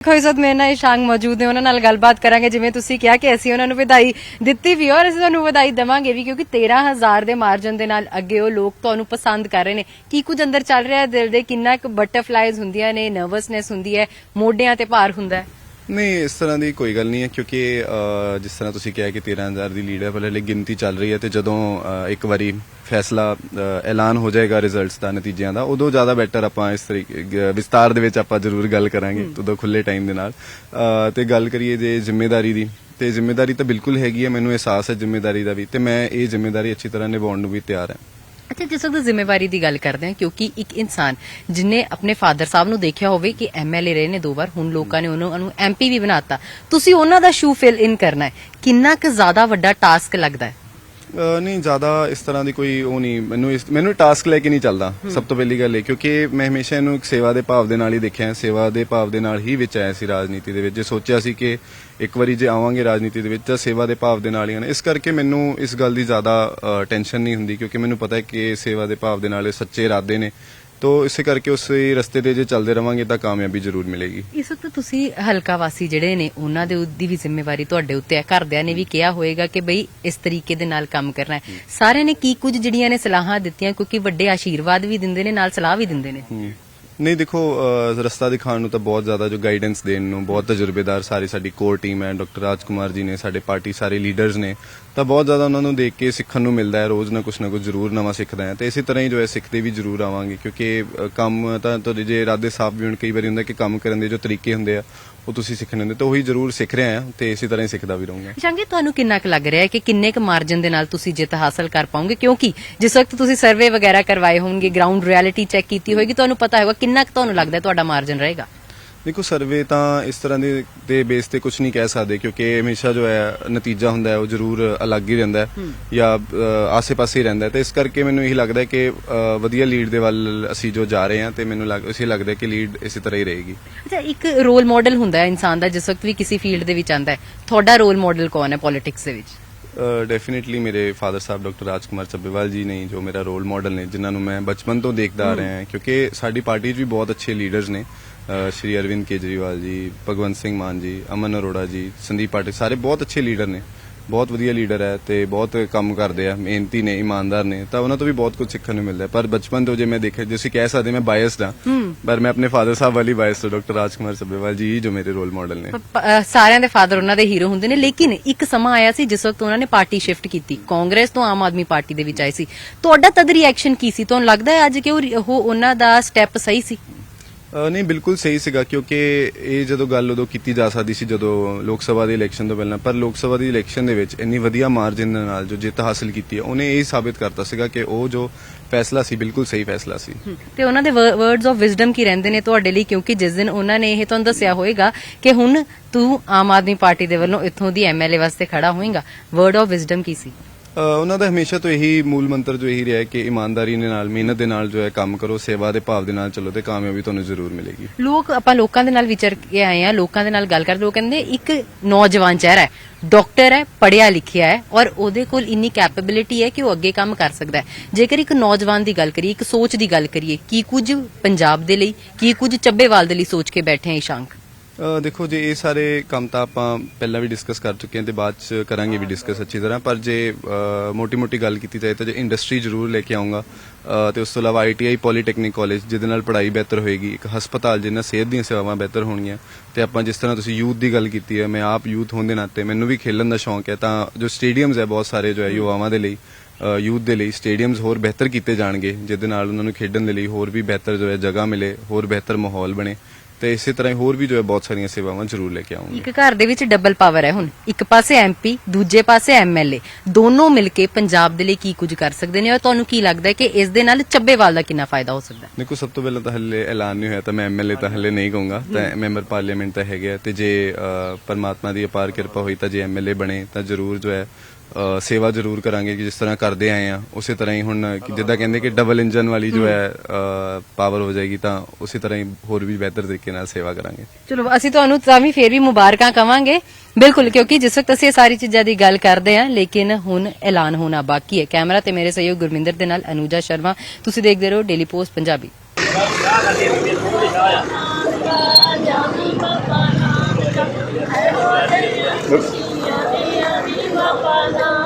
ਦੇਖੋ ਇਸ ਇਸ਼ਾਂਗ ਮੌਜੂਦ ਨੇ, ਉਹਨਾਂ ਨਾਲ ਗੱਲਬਾਤ ਕਰਾਂਗੇ। ਜਿਵੇਂ ਤੁਸੀਂ ਕਿਹਾ ਕਿ ਅਸੀਂ ਉਹਨਾਂ ਨੂੰ ਵਧਾਈ ਦਿੱਤੀ ਵੀ, ਔਰ ਅਸੀਂ ਤੁਹਾਨੂੰ ਵਧਾਈ ਦੇਵਾਂਗੇ ਵੀ, ਕਿਉਂਕਿ 13000 ਦੇ ਮਾਰਜਨ ਦੇ ਨਾਲ ਅੱਗੇ ਉਹ ਲੋਕ ਤੁਹਾਨੂੰ ਪਸੰਦ ਕਰ ਰਹੇ ਨੇ। ਕੀ ਕੁਝ ਅੰਦਰ ਚੱਲ ਰਿਹਾ ਹੈ ਦਿਲ ਦੇ? ਕਿੰਨਾ ਕੁ ਬਟਰਫਲਾਈਜ਼ ਹੁੰਦੀਆਂ ਨੇ ਨਰਵਸਨੈਸ ਹੁੰਦੀ ਹੈ, ਮੋਢਿਆਂ ਤੇ ਭਾਰ ਹੁੰਦਾ ਹੈ। ਨਹੀਂ ਇਸ ਤਰ੍ਹਾਂ ਦੀ ਕੋਈ ਗੱਲ ਨਹੀਂ ਹੈ ਕਿਉਂਕਿ ਜਿਸ ਤਰ੍ਹਾਂ ਤੁਸੀਂ ਕਿਹਾ ਕਿ 13000 ਦੀ ਲੀਡ ਹੈ ਪਰ ਹਲੇ ਗਿਣਤੀ ਚੱਲ ਰਹੀ ਹੈ ਤੇ ਜਦੋਂ ਇੱਕ ਵਾਰੀ ਫੈਸਲਾ ਐਲਾਨ ਹੋ ਜਾਏਗਾ ਰਿਜ਼ਲਟਸ ਦਾ ਨਤੀਜਿਆਂ ਦਾ ਉਦੋਂ ਜ਼ਿਆਦਾ ਬੈਟਰ ਆਪਾਂ ਇਸ ਤਰੀਕੇ ਵਿਸਤਾਰ ਦੇ ਵਿੱਚ ਆਪਾਂ ਜ਼ਰੂਰ ਗੱਲ ਕਰਾਂਗੇ ਉਦੋਂ ਖੁੱਲੇ ਟਾਈਮ ਦੇ ਨਾਲ। ਤੇ ਗੱਲ ਕਰੀਏ ਜੇ ਜ਼ਿੰਮੇਵਾਰੀ ਦੀ ਤੇ ਜ਼ਿੰਮੇਵਾਰੀ ਤਾਂ ਬਿਲਕੁਲ ਹੈਗੀ ਹੈ ਮੈਨੂੰ ਅਹਿਸਾਸ ਹੈ ਜ਼ਿੰਮੇਵਾਰੀ ਦਾ ਵੀ ਤੇ ਮੈਂ ਇਹ ਜ਼ਿੰਮੇਵਾਰੀ ਅੱਛੀ ਤਰ੍ਹਾਂ ਨਿਭਾਉਣ ਨੂੰ ਵੀ ਤਿਆਰ ਹਾਂ। ਅੱਛਾ, ਜਿਸ ਵਕਤ ਜ਼ਿੰਮੇਵਾਰੀ ਦੀ ਗੱਲ ਕਰਦੇ ਹਾਂ, ਕਿਉਂਕਿ ਇੱਕ ਇਨਸਾਨ ਜਿਨੇ ਆਪਣੇ ਫਾਦਰ ਸਾਹਿਬ ਨੂੰ ਦੇਖਿਆ ਹੋਵੇ ਕਿ ਐਮਐਲਏ ਰਹੇ ਨੇ ਦੋ ਵਾਰ, ਹੁਣ ਲੋਕਾਂ ਨੇ ਉਹਨੂੰ ਉਹਨੂੰ ਐਮਪੀ ਵੀ ਬਣਾਤਾ ਤੁਸੀਂ ਉਹਨਾਂ ਦਾ ਸ਼ੂ ਫਿਲ ਇਨ ਕਰਨਾ ਹੈ। ਕਿੰਨਾ ਕੁ ਜ਼ਿਆਦਾ ਵੱਡਾ ਟਾਸਕ ਲੱਗਦਾ ਹੈ। ਨਹੀਂ ਜ਼ਿਆਦਾ ਇਸ ਤਰ੍ਹਾਂ ਦੀ ਕੋਈ ਉਹ ਨਹੀਂ। ਮੈਨੂੰ ਇਸ ਮੈਨੂੰ ਟਾਸਕ ਲੈ ਕੇ ਨਹੀਂ ਚੱਲਦਾ ਸਭ ਤੋਂ ਪਹਿਲੀ ਗੱਲ ਇਹ ਕਿਉਂਕਿ ਮੈਂ ਹਮੇਸ਼ਾ ਇਹਨੂੰ ਇੱਕ ਸੇਵਾ ਦੇ ਭਾਵ ਦੇ ਨਾਲ ਹੀ ਦੇਖਿਆ ਹੈ, ਸੇਵਾ ਦੇ ਭਾਵ ਦੇ ਨਾਲ ਹੀ ਵਿੱਚ ਆਇਆ ਸੀ ਰਾਜਨੀਤੀ ਦੇ ਵਿੱਚ। ਜੇ ਸੋਚਿਆ ਸੀ ਕਿ ਇੱਕ ਵਾਰੀ ਜੇ ਆਵਾਂਗੇ ਰਾਜਨੀਤੀ ਦੇ ਵਿੱਚ ਤਾਂ ਸੇਵਾ ਦੇ ਭਾਵ ਦੇ ਨਾਲ ਹੀ ਆਣਾ ਇਸ ਕਰਕੇ ਮੈਨੂੰ ਇਸ ਗੱਲ ਦੀ ਜ਼ਿਆਦਾ ਟੈਨਸ਼ਨ ਨਹੀਂ ਹੁੰਦੀ ਕਿਉਂਕਿ ਮੈਨੂੰ ਪਤਾ ਹੈ ਕਿ ਸੇਵਾ ਦੇ ਭਾਵ ਦੇ ਨਾਲ ਇਹ ਸੱਚੇ ਇਰਾਦੇ ਨੇ। ਤੋ ਇਸੇ ਕਰਕੇ ਉਸੇ ਰਸਤੇ ਤੇ ਜੇ ਚੱਲਦੇ ਰਵਾਂਗੇ ਤਾਂ ਕਾਮਯਾਬੀ ਜ਼ਰੂਰ ਮਿਲੇਗੀ। ਇਸ ਵਕਤ ਤੁਸੀਂ ਹਲਕਾ ਵਾਸੀ ਜਿਹੜੇ ਨੇ ਉਹਨਾਂ ਦੇ ਦੀ ਵੀ ਜ਼ਿੰਮੇਵਾਰੀ ਤੁਹਾਡੇ ਉੱਤੇ ਹੈ। ਘਰਦਿਆਂ ਨੇ ਵੀ ਕਿਹਾ ਹੋਏਗਾ ਕਿ ਬਈ ਇਸ ਤਰੀਕੇ ਦੇ ਨਾਲ ਕੰਮ ਕਰਨਾ ਹੈ। ਸਾਰਿਆਂ ਨੇ ਕੀ ਕੁਝ ਜਿਹੜੀਆਂ ਨੇ ਸਲਾਹਾਂ ਦਿੱਤੀਆਂ ਕਿਉਂਕਿ ਵੱਡੇ ਆਸ਼ੀਰਵਾਦ ਵੀ ਦਿੰਦੇ ਨੇ ਨਾਲ ਸਲਾਹ ਵੀ ਦਿੰਦੇ ਨੇ। ਨਹੀਂ ਦੇਖੋ ਰਸਤਾ ਦਿਖਾਉਣ ਨੂੰ ਤਾਂ ਬਹੁਤ ਜ਼ਿਆਦਾ ਜੋ ਗਾਈਡੈਂਸ ਦੇਣ ਨੂੰ ਬਹੁਤ ਤਜਰਬੇਦਾਰ ਸਾਰੀ ਸਾਡੀ ਕੋਰ ਟੀਮ ਹੈ। ਡਾਕਟਰ ਰਾਜਕੁਮਾਰ ਜੀ ਨੇ ਸਾਡੇ ਪਾਰਟੀ ਸਾਰੇ ਲੀਡਰਸ ਨੇ। ਤਾਂ ਬਹੁਤ ਜ਼ਿਆਦਾ ਉਹਨਾਂ ਨੂੰ ਦੇਖ ਕੇ ਸਿੱਖਣ ਨੂੰ ਮਿਲਦਾ ਹੈ, ਰੋਜ਼ ਨਾ ਕੁਛ ਨਾ ਕੁਛ ਜ਼ਰੂਰ ਨਵਾਂ ਸਿੱਖਦਾ ਹੈ। ਤੇ ਇਸੇ ਤਰ੍ਹਾਂ ਹੀ ਜੋ ਹੈ, ਸਿੱਖਦੇ ਵੀ ਜ਼ਰੂਰ ਆਵਾਂਗੇ, ਕਿਉਂਕਿ ਕੰਮ ਤਾਂ ਤੁਹਾਡੇ ਜੇ ਇਰਾਦੇ ਸਾਫ਼ ਵੀ ਹੋਣ ਕਈ ਵਾਰੀ ਹੁੰਦਾ ਕਿ ਕੰਮ ਕਰਨ ਦੇ ਜੋ ਤਰੀਕੇ ਹੁੰਦੇ ਆ, ਉਹ ਤੁਸੀਂ ਸਿੱਖਣੇ ਹੁੰਦੇ, ਤਾਂ ਉਹੀ ਜ਼ਰੂਰ ਸਿੱਖ ਰਿਹਾ ਹਾਂ ਤੇ ਇਸੇ ਤਰ੍ਹਾਂ ਹੀ ਸਿੱਖਦਾ ਵੀ ਰਹੂੰਗਾ। ਸ਼ਾਂਗੇ, ਤੁਹਾਨੂੰ ਕਿੰਨਾ ਕੁ ਲੱਗ ਰਿਹਾ ਹੈ ਕਿ ਕਿੰਨੇ ਕੁ ਮਾਰਜਨ ਦੇ ਨਾਲ ਤੁਸੀਂ ਜਿੱਤ ਹਾਸਲ ਕਰ ਪਾਓਗੇ? ਕਿਉਂਕਿ ਜਿਸ ਵਕਤ ਤੁਸੀਂ ਸਰਵੇ ਵਗੈਰਾ ਕਰਵਾਏ ਹੋਣਗੇ ਗਰਾਊਂਡ ਰਿਐਲਿਟੀ ਚੈੱਕ ਕੀਤੀ ਹੋਏਗੀ, ਤੁਹਾਨੂੰ ਪਤਾ ਹੋਵੇਗਾ ਕਿੰਨਾ ਕੁ ਤੁਹਾਨੂੰ ਲੱਗਦਾ ਤੁਹਾਡਾ ਮਾਰਜਨ ਰਹੇਗਾ। ਦੇਖੋ ਸਰਵੇ ਤਾਂ ਇਸ ਤਰ੍ਹਾਂ ਦੇ ਦੇ ਬੇਸ ਤੇ ਕੁਝ ਨਹੀਂ ਕਹਿ ਸਕਦੇ ਕਿਉਂਕਿ ਹਮੇਸ਼ਾ ਜੋ ਹੈ ਨਤੀਜਾ ਹੁੰਦਾ ਹੈ ਉਹ ਜ਼ਰੂਰ ਅਲੱਗ ਹੀ ਰਹਿੰਦਾ ਹੈ ਜਾਂ ਆਸੇ-ਪਾਸੇ ਹੀ ਰਹਿੰਦਾ ਹੈ। ਤੇ ਇਸ ਕਰਕੇ ਮੈਨੂੰ ਇਹੀ ਲੱਗਦਾ ਹੈ ਕਿ ਵਧੀਆ ਲੀਡ ਦੇ ਵੱਲ ਅਸੀਂ ਜੋ ਜਾ ਰਹੇ ਹਾਂ ਤੇ ਮੈਨੂੰ ਲੱਗ ਇਸੇ ਲੱਗਦਾ ਹੈ ਕਿ ਲੀਡ ਇਸੇ ਤਰ੍ਹਾਂ ਹੀ ਰਹੇਗੀ। ਅੱਛਾ ਇੱਕ ਰੋਲ ਮਾਡਲ ਹੁੰਦਾ ਹੈ ਇਨਸਾਨ ਦਾ ਜਿਸ ਵਕਤ ਵੀ ਕਿਸੇ ਫੀਲਡ ਦੇ ਵਿੱਚ ਆਂਦਾ ਹੈ। ਤੁਹਾਡਾ ਰੋਲ ਮਾਡਲ ਕੌਣ ਹੈ ਪੋਲਿਟਿਕਸ ਦੇ ਵਿੱਚ? ਡੈਫੀਨਿਟਲੀ ਮੇਰੇ ਫਾਦਰ ਸਾਹਿਬ ਡਾਕਟਰ ਰਾਜਕੁਮਾਰ ਚੱਬੇਵਾਲ ਜੀ ਨੇ ਜੋ ਮੇਰਾ ਰੋਲ ਮਾਡਲ ਨੇ ਜਿਨ੍ਹਾਂ ਨੂੰ ਮੈਂ ਬਚਪਨ ਤੋਂ ਦੇਖਦਾ ਆ ਰਿਹਾ ਹਾਂ। ਕਿਉਂਕਿ ਸਾਡੀ ਪਾਰਟੀ 'ਚ ਵੀ ਬਹੁਤ ਅੱਛੇ ਲੀਡਰਸ ਨੇ। ਸ਼੍ਰੀ ਅਰਵਿੰਦ ਕੇਜਰੀਵਾਲ ਜੀ ਭਗਵੰਤ ਸਿੰਘ ਮਾਨ ਜੀ ਅਮਨ ਅਰੋੜਾ ਜੀ ਸੰਦੀਪ ਪਾਟਿਲ ਸਾਰੇ ਬਹੁਤ ਅੱਛੇ ਲੀਡਰ ਨੇ। ਬਹੁਤ ਵਧੀਆ ਲੀਡਰ ਹੈ ਤੇ ਬਹੁਤ ਕੰਮ ਕਰਦੇ ਆ ਮਿਹਨਤੀ ਨੇ ਇਮਾਨਦਾਰ ਨੇ ਤਾਂ ਉਹਨਾਂ ਤੋਂ ਵੀ ਬਹੁਤ ਕੁਝ ਸਿੱਖਣ ਨੂੰ ਮਿਲਦਾ ਪਰ ਬਚਪਨ ਤੋਂ ਜੇ ਮੈਂ ਦੇਖਿਆ ਜਿਵੇਂ ਕਹਿ ਸਕਦੇ ਮੈਂ ਬਾਇਸਡ ਹਾਂ। ਪਰ ਮੈਂ ਆਪਣੇ ਫਾਦਰ ਸਾਹਿਬ ਵਾਲੀ ਬਾਇਸਡ ਡਾਕਟਰ ਰਾਜਕੁਮਾਰ ਚੱਬੇਵਾਲ ਜੀ ਜੋ ਮੇਰੇ ਰੋਲ ਮਾਡਲ ਨੇ। ਸਾਰਿਆਂ ਦੇ ਫਾਦਰ ਉਹਨਾਂ ਦੇ ਹੀਰੋ ਹੁੰਦੇ ਨੇ ਲੇਕਿਨ ਇੱਕ ਸਮਾਂ ਆਇਆ ਸੀ ਜਿਸ ਵਕਤ ਉਹਨਾਂ ਨੇ ਪਾਰਟੀ ਸ਼ਿਫਟ ਕੀਤੀ। ਕਾਂਗਰਸ ਤੋਂ ਆਮ ਆਦਮੀ ਪਾਰਟੀ ਦੇ ਵਿੱਚ ਆਏ ਸੀ। ਤੁਹਾਡਾ ਤਦ ਰਿਐਕਸ਼ਨ ਕੀ ਸੀ? ਤੁਹਾਨੂੰ ਲੱਗਦਾ ਹੈ ਅੱਜ ਕਿ ਉਹ ਉਹ ਉਹਨਾਂ ਦਾ ਸਟੈਪ ਸਹੀ ਸੀ? ਨਹੀਂ, ਬਿਲਕੁਲ ਸਹੀ ਸੀਗਾ, ਕਿਉਂਕਿ ਇਹ ਜਦੋਂ ਗੱਲ ਉਦੋਂ ਕੀਤੀ ਜਾ ਸਕਦੀ ਸੀ ਜਦੋਂ ਲੋਕ ਸਭਾ ਦੇ ਇਲੈਕਸ਼ਨ ਤੋਂ ਪਹਿਲਾਂ, ਪਰ ਲੋਕ ਸਭਾ ਦੀ ਇਲੈਕਸ਼ਨ ਦੇ ਵਿੱਚ ਇੰਨੀ ਵਧੀਆ ਮਾਰਜਨ ਨਾਲ ਜੋ ਜਿੱਤ ਹਾਸਲ ਕੀਤੀ ਹੈ, ਉਹਨੇ ਇਹ ਸਾਬਿਤ ਕਰਤਾ ਸੀਗਾ ਕਿ ਉਹ ਜੋ ਫੈਸਲਾ ਸੀ, ਬਿਲਕੁਲ ਸਹੀ ਫੈਸਲਾ ਸੀ। ਤੇ ਉਹਨਾਂ ਦੇ ਵਰਡਸ ਆਫ ਵਿਜ਼ਡਮ ਕੀ ਰਹਿੰਦੇ ਨੇ ਤੁਹਾਡੇ ਲਈ? ਕਿਉਂਕਿ ਜਿਸ ਦਿਨ ਉਹਨਾਂ ਨੇ ਇਹ ਤੁਹਾਨੂੰ ਦੱਸਿਆ ਹੋਵੇਗਾ ਕਿ ਹੁਣ ਤੂੰ ਆਮ ਆਦਮੀ ਪਾਰਟੀ ਦੇ ਵੱਲੋਂ ਇੱਥੋਂ ਦੀ ਐਮਐਲਏ ਵਾਸਤੇ ਖੜਾ ਹੋਏਗਾ ਵਰਡ ਆਫ ਵਿਜ਼ਡਮ ਕੀ ਸੀ? ਉਹਨਾਂ ਦਾ ਹਮੇਸ਼ਾ ਤੋਂ ਇਹੀ ਮੂਲ ਮੰਤਰ ਜੋ ਇਹੀ ਰਿਹਾ ਕਿ ਇਮਾਨਦਾਰੀ ਦੇ ਨਾਲ ਮਿਹਨਤ ਦੇ ਨਾਲ ਜੋ ਹੈ ਕੰਮ ਕਰੋ ਸੇਵਾ ਦੇ ਭਾਵ ਦੇ ਨਾਲ ਚੱਲੋ ਤੇ ਕਾਮਯਾਬੀ ਤੁਹਾਨੂੰ ਜ਼ਰੂਰ ਮਿਲੇਗੀ। ਲੋਕ ਆਪਾਂ ਲੋਕਾਂ ਦੇ ਨਾਲ ਵਿਚਰ ਕੇ ਆਏ ਆ ਲੋਕਾਂ ਦੇ ਨਾਲ ਗੱਲ ਕਰਦੇ ਲੋਕ ਕਹਿੰਦੇ ਇੱਕ ਨੌਜਵਾਨ ਚਿਹਰਾ ਹੈ ਡਾਕਟਰ ਹੈ ਪੜਿਆ ਲਿਖਿਆ ਹੈ ਔਰ ਉਹਦੇ ਕੋਲ ਇੰਨੀ ਕੈਪੇਬਿਲਿਟੀ ਹੈ ਕਿ ਉਹ ਅੱਗੇ ਕੰਮ ਕਰ ਸਕਦਾ ਹੈ। ਜੇਕਰ ਇੱਕ ਨੌਜਵਾਨ ਦੀ ਗੱਲ ਕਰੀਏ ਇੱਕ ਸੋਚ ਦੀ ਗੱਲ ਕਰੀਏ ਕੀ ਕੁਝ ਪੰਜਾਬ ਦੇ ਲਈ ਕੀ ਕੁਝ ਚੱਬੇਵਾਲ ਦੇ ਲਈ ਸੋਚ ਕੇ ਬੈਠੇ ਆ ਇਸ਼ਾਂਕ? ਅ, ਦੇਖੋ ਜੇ ਇਹ ਸਾਰੇ ਕੰਮ ਤਾਂ ਆਪਾਂ ਪਹਿਲਾਂ ਵੀ ਡਿਸਕਸ ਕਰ ਚੁੱਕੇ ਹਾਂ ਤੇ ਬਾਅਦ ਚ ਕਰਾਂਗੇ ਵੀ ਡਿਸਕਸ ਅੱਛੀ ਤਰ੍ਹਾਂ। ਪਰ ਜੇ ਮੋਟੀ-ਮੋਟੀ ਗੱਲ ਕੀਤੀ ਜਾਏ ਤਾਂ ਜੇ ਇੰਡਸਟਰੀ ਜ਼ਰੂਰ ਲੈ ਕੇ ਆਉਂਗਾ ਅ, ਤੇ ਉਸ ਤੋਂ ਇਲਾਵਾ ਆਈਟੀਆਈ ਪੋਲੀਟੈਕਨਿਕ ਕਾਲਜ ਜਿਹਦੇ ਨਾਲ ਪੜ੍ਹਾਈ ਬਿਹਤਰ ਹੋਏਗੀ ਇੱਕ ਹਸਪਤਾਲ ਜਿਹਨਾਂ ਸਿਹਤ ਦੀਆਂ ਸੇਵਾਵਾਂ ਬਿਹਤਰ ਹੋਣਗੀਆਂ। ਤੇ ਆਪਾਂ ਜਿਸ ਤਰ੍ਹਾਂ ਤੁਸੀਂ ਯੂਥ ਦੀ ਗੱਲ ਕੀਤੀ ਹੈ ਮੈਂ ਆਪ ਯੂਥ ਹੋਣ ਦੇ ਨਾਤੇ ਮੈਨੂੰ ਵੀ ਖੇਡਣ ਦਾ ਸ਼ੌਂਕ ਹੈ ਤਾਂ ਜੋ ਸਟੇਡੀਅਮਸ ਹੈ ਬਹੁਤ ਸਾਰੇ ਜੋ ਹੈ ਯੁਵਾਵਾਂ ਦੇ ਲਈ ਯੂਥ ਦੇ ਲਈ ਸਟੇਡੀਅਮਸ ਹੋਰ ਬਿਹਤਰ ਕੀਤੇ ਜਾਣਗੇ ਜਿਹਦੇ ਨਾਲ ਉਹਨਾਂ ਨੂੰ ਖੇਡਣ ਦੇ ਲਈ ਹੋਰ ਵੀ ਬਿਹਤਰ ਜੋ ਹੈ ਜਗ੍ਹਾ ਮਿਲੇ ਹੋਰ ਬਿਹਤਰ ਮਾਹੌਲ ਬਣੇ। ਤੇ ਇਸੇ ਤਰ੍ਹਾਂ ਹੀ ਹੋਰ ਵੀ ਜੋ ਹੈ ਬਹੁਤ ਸਾਰੀਆਂ ਸੇਵਾਵਾਂ ਜ਼ਰੂਰ ਲੈ ਕੇ ਆਉਂਗੇ। ਇੱਕ ਘਰ ਦੇ ਵਿੱਚ ਡਬਲ ਪਾਵਰ ਹੈ ਹੁਣ। ਇੱਕ ਪਾਸੇ ਐਮਪੀ ਦੂਜੇ ਪਾਸੇ ਐਮਐਲਏ ਦੋਨੋਂ ਮਿਲ ਕੇ ਪੰਜਾਬ ਦੇ ਲਈ ਕੀ ਕੁਝ ਕਰ ਸਕਦੇ ਨੇ ਔਰ ਤੁਹਾਨੂੰ ਕੀ ਲੱਗਦਾ ਹੈ ਕਿ ਇਸ ਦੇ ਨਾਲ ਚੱਬੇਵਾਲ ਦਾ ਕਿੰਨਾ ਫਾਇਦਾ ਹੋ ਸਕਦਾ ਹੈ? ਦੇਖੋ ਸਭ ਤੋਂ ਪਹਿਲਾਂ ਤਾਂ ਹੱਲੇ ਐਲਾਨ ਨਹੀਂ ਹੋਇਆ ਤਾਂ ਮੈਂ ਐਮਐਲਏ ਤਾਂ ਹੱਲੇ ਨਹੀਂ ਕਹੂੰਗਾ। ਤਾਂ ਮੈਂਬਰ ਪਾਰਲੀਮੈਂਟ ਤਾਂ ਹੈਗੇ ਆ ਤੇ ਜੇ ਪਰਮਾਤਮਾ ਦੀ ਅਪਾਰ ਕਿਰਪਾ ਹੋਈ ਤਾਂ ਜੇ ਐਮਐਲਏ ਬਣੇ ਤਾਂ ਜ਼ਰੂਰ ਜੋ ਹੈ ਸੇਵਾ ਜ਼ਰੂਰ ਕਰਾਂਗੇ ਕਿ ਜਿਸ ਤਰ੍ਹਾਂ ਕਰਦੇ ਆਏ ਆ ਉਸੇ ਤਰ੍ਹਾਂ ਹੀ ਹੁਣ ਕਿ ਜਿੱਦਾਂ ਕਹਿੰਦੇ ਕਿ ਡਬਲ ਇੰਜਨ ਵਾਲੀ ਜੋ ਹੈ ਪਾਵਰ ਹੋ ਜਾਏਗੀ ਤਾਂ ਉਸੇ ਤਰ੍ਹਾਂ ਹੀ ਹੋਰ ਵੀ ਬਿਹਤਰ ਤਰੀਕੇ ਨਾਲ ਸੇਵਾ ਕਰਾਂਗੇ। ਚਲੋ ਅਸੀਂ ਤੁਹਾਨੂੰ ਤਾਂ ਵੀ ਫੇਰ ਵੀ ਮੁਬਾਰਕਾਂ ਕਵਾਂਗੇ। ਬਿਲਕੁਲ ਕਿਉਂਕਿ ਜਿਸ ਵਕਤ ਅਸੀਂ ਇਹ ਸਾਰੀ ਚੀਜ਼ਾਂ ਦੀ ਗੱਲ ਕਰਦੇ ਹਾਂ ਲੇਕਿਨ ਹੁਣ ਐਲਾਨ ਹੋਣਾ ਬਾਕੀ ਹੈ। ਕੈਮਰਾ ਤੇ ਮੇਰੇ ਸਹਿਯੋਗ ਗੁਰਮਿੰਦਰ ਦੇ ਨਾਲ ਅਨੂਜਾ ਸ਼ਰਮਾ। ਤੁਸੀਂ ਦੇਖਦੇ ਰਹੋ ਡੇਲੀ ਪੋਸਟ ਪੰਜਾਬੀ। Bye.